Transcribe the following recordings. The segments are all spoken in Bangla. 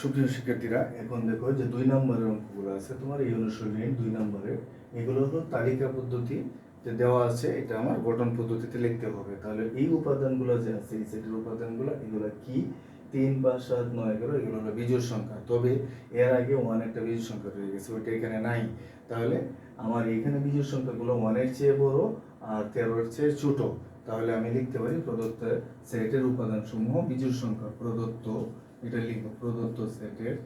সুপ্রিয় শিক্ষার্থীরা, এখন দেখো যে দুই নম্বরের অঙ্কগুলো আছে। তোমার এই অনুশীলনী দুই নম্বরের এগুলো হলো তালিকা পদ্ধতি যে দেওয়া আছে, এটা আমার গঠন পদ্ধতিতে লিখতে হবে। তাহলে এই উপাদানগুলো যে আছে, এই সেটের উপাদানগুলো, এগুলো কি? তিন, পাঁচ, সাত, নয়, এগারো, এগুলো হলো বিজোড় সংখ্যা। তবে এর আগে ওয়ান একটা বিজোড় সংখ্যা রয়ে গেছে, ওইটা এখানে নাই। তাহলে আমার এখানে বিজোড় সংখ্যাগুলো ওয়ানের চেয়ে বড় আর তেরোর চেয়ে ছোট। তাহলে আমি লিখতে পারি প্রদত্ত সেটের উপাদান সমূহ বিজোড় সংখ্যা প্রদত্ত। এটা লিখব প্রদত্ত সেটের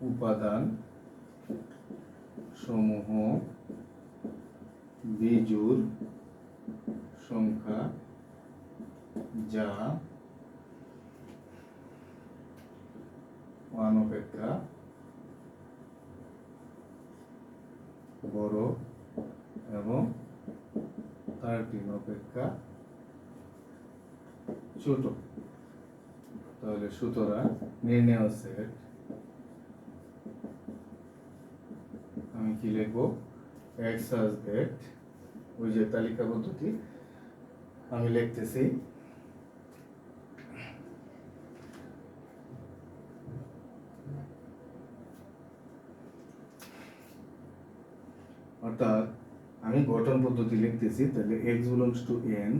উপাদান সমূহ বিজুর সংখ্যা যা ওয়ান অপেক্ষা বড় এবং থার্টিন অপেক্ষা ছোট। তাহলে সুতরাং নির্ণয় সেট আমি কি লিখব? এক্স আস দ্যাট ওই যে তালিকা পদ্ধতি আমি লিখতেছি। অর্থাৎ আমি গঠন পদ্ধতি লিখতেছি, তাহলে X belongs to N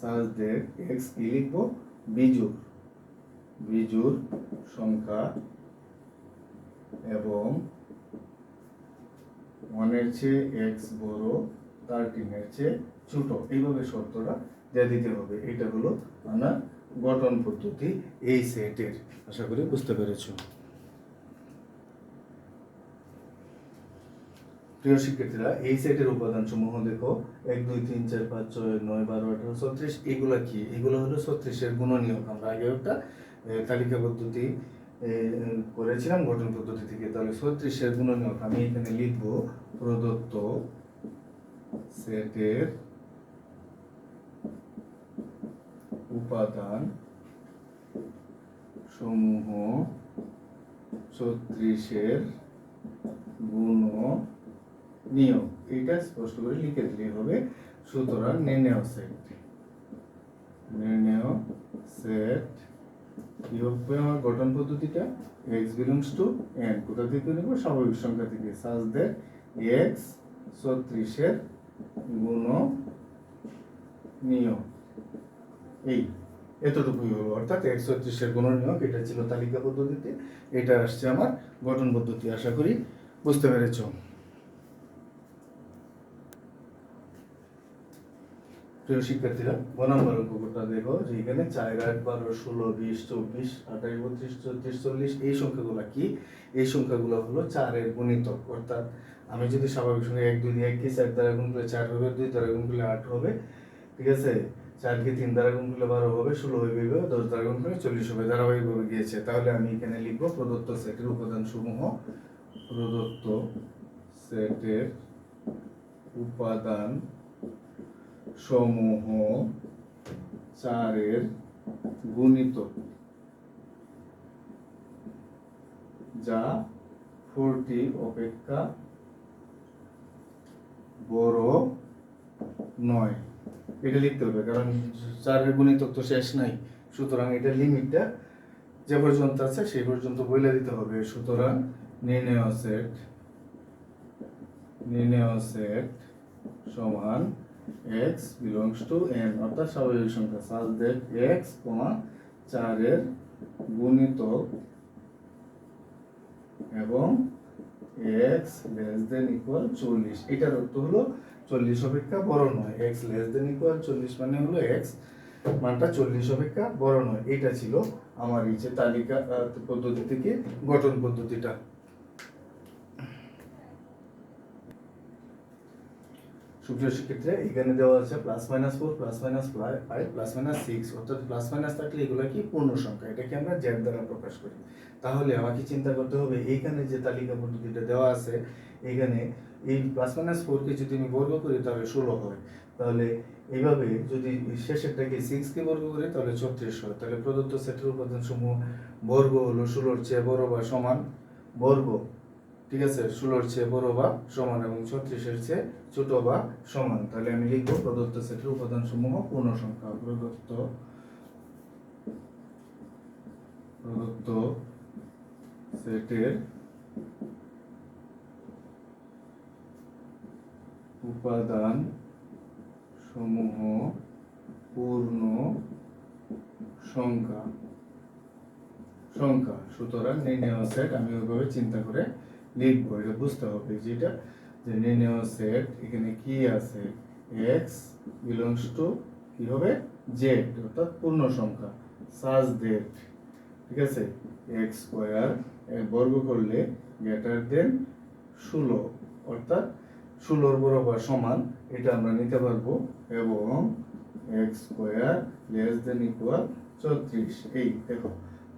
such that X কি লিখব? বিজুর বিজুর সংখ্যা এবং ওয়ানের চেয়ে এক্স বড়, থার্টিনের চেয়ে ছোট। এইভাবে শর্তটা দিয়ে দিতে হবে। এটা হলো আমার গঠন পদ্ধতি এই সেটের। আশা করি বুঝতে পেরেছ। প্রিয় শিক্ষার্থীরা, এই সেটের উপাদান সমূহ দেখো। এক, দুই, তিন, চার, পাঁচ, ছয়, নয়, বারো, আঠারো, ছত্রিশ। এগুলা কি? এগুলো হলো ছত্রিশের গুণনীয়ক। আমরা আগে একটা এ, তালিকা পদ্ধতি করেছিলাম গঠন পদ্ধতি থেকে। তাহলে ছত্রিশের গুণনীয়ক আমি এখানে লিখব প্রদত্ত সেটের উপাদান সমূহ ছত্রিশের গুণ নিয়ম এটা স্পষ্ট করে লিখে দিলেই হবে। সুতরাং নির্ণয় সেট। নির্ণয় সেট আমার গঠন পদ্ধতিটা এক্স বিলংস টু এন কোথা থেকে নেব স্বাভাবিক সংখ্যা থেকে। সাজ দ্যাট এক্স ছত্রিশের গুণ নিয়ম এই, এতটুকুই হলো। অর্থাৎ এক্স ছত্রিশের গুণ নিয়ম এটা ছিল তালিকা পদ্ধতিতে। এটা আসছে আমার গঠন পদ্ধতি, আশা করি বুঝতে পেরেছ। প্রিয় শিক্ষার্থীরা নম্বর অঙ্কটা দেখো, যে এখানে চার আট, বারো, ষোলো, বিশ, চব্বিশ, আঠাশ, বত্রিশ চৌত্রিশ চল্লিশ, এই সংখ্যাগুলো কি? এই সংখ্যাগুলো হলো চারের গুণিতক। অর্থাৎ আমি যদি স্বাভাবিক সঙ্গে এক, দুই দিয়ে এককে চার দ্বারা গুণ করলে চার হবে, দুই দ্বারা গুণ করলে আট হবে, ঠিক আছে? চারকে তিন দ্বারা গুণ করলে বারো হবে, ষোলো হবে দশ দ্বারা গুণ করলে চল্লিশ হবে, ধারাবাহিকভাবে গিয়েছে। তাহলে আমি এখানে লিখব প্রদত্ত সেটের উপাদান সমূহ প্রদত্ত সেটের উপাদান সমূহ চারের গুণিত। যা ফোরটি অপেক্ষা বড় নয়। এটা লিখতে হবে, কারণ চারের গুণিতক তো শেষ নাই। সুতরাং এটা লিমিটটা যে পর্যন্ত আছে সেই পর্যন্ত বলে দিতে হবে। সুতরাং নির্ণয় সেট নির্ণয় সেট সমান x belongs to n অর্থাৎ স্বাভাবিক সংখ্যা। সাজ দ্যাট x কমা চারের গুণিতক। এবং x লেস দেন ইকুয়াল চল্লিশ। এটার অর্থ হলো চল্লিশ অপেক্ষা বড় নয়। x লেস দেন ইকুয়াল চল্লিশ মানে হলো x মানটা চল্লিশ অপেক্ষা বড় নয়। এটা ছিল আমার এই যে তালিকা পদ্ধতি থেকে গঠন পদ্ধতিটা। সুপ্রিয় শিক্ষার্থীরা, এখানে দেওয়া আছে plus minus four plus minus five plus minus six অর্থাৎ প্লাস মাইনাস থাকলে এগুলো কি? পূর্ণ সংখ্যা। এটাকে আমরা জেড দ্বারা প্রকাশ করি। তাহলে আমাকে চিন্তা করতে হবে, এইখানে যে তালিকা পদ্ধতিটা দেওয়া আছে, এখানে এই প্লাস মাইনাস ফোরকে যদি আমি বর্গ করি, তাহলে ষোলো হয়। তাহলে এইভাবে যদি শেষেরটাকে সিক্সকে বর্গ করি, তাহলে ছত্রিশ হয়। তাহলে প্রদত্ত সেটের উপাদান সমূহ বর্গ হলো ষোলোর চেয়ে বড় বা সমান বর্গ। ঠিক আছে? ষোলোর চেয়ে বড় বা সমান এবং ছত্রিশের চেয়ে ছোট বা সমান। তাহলে আমি লিখব প্রদত্ত সেটের উপাদান সমূহ পূর্ণ সংখ্যা প্রদত্ত প্রদত্ত সেটের উপাদান সমূহ পূর্ণ সংখ্যা সংখ্যা। সুতরাং নির্ণয় সেট আমি ওইভাবে চিন্তা করে লিখব এটা বুঝতে হবে যেটা যে নির্ণয় সেট এখানে কি আছে? এক্স বিলংস টু কি হবে? জেড অর্থাৎ পূর্ণ সংখ্যা। সাজ ডেট ঠিক আছে? এক্স স্কোয়ার বর্গ করলে গ্রেটার দেন ষোলো, অর্থাৎ ষোলোর বরাবর সমান এটা আমরা নিতে পারব, এবং X square less than equal চৌত্রিশ। এই, দেখো,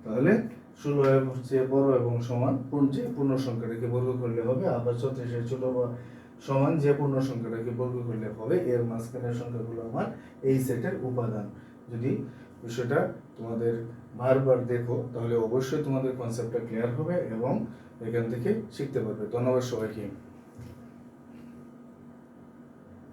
তাহলে ষোলো হচ্ছে বড় এবং সমান যে পূর্ণ সংখ্যাটাকে বর্গ করলে হবে, আবার ছত্রিশে ছোট বা সমান যে পূর্ণ সংখ্যাটাকে বর্গ করলে হবে, এর মাঝখানের সংখ্যাগুলো আমার এই সেটের উপাদান। যদি বিষয়টা তোমাদের বারবার দেখো, তাহলে অবশ্যই তোমাদের কনসেপ্টটা ক্লিয়ার হবে এবং এখান থেকে শিখতে পারবে। ধন্যবাদ সবাইকে।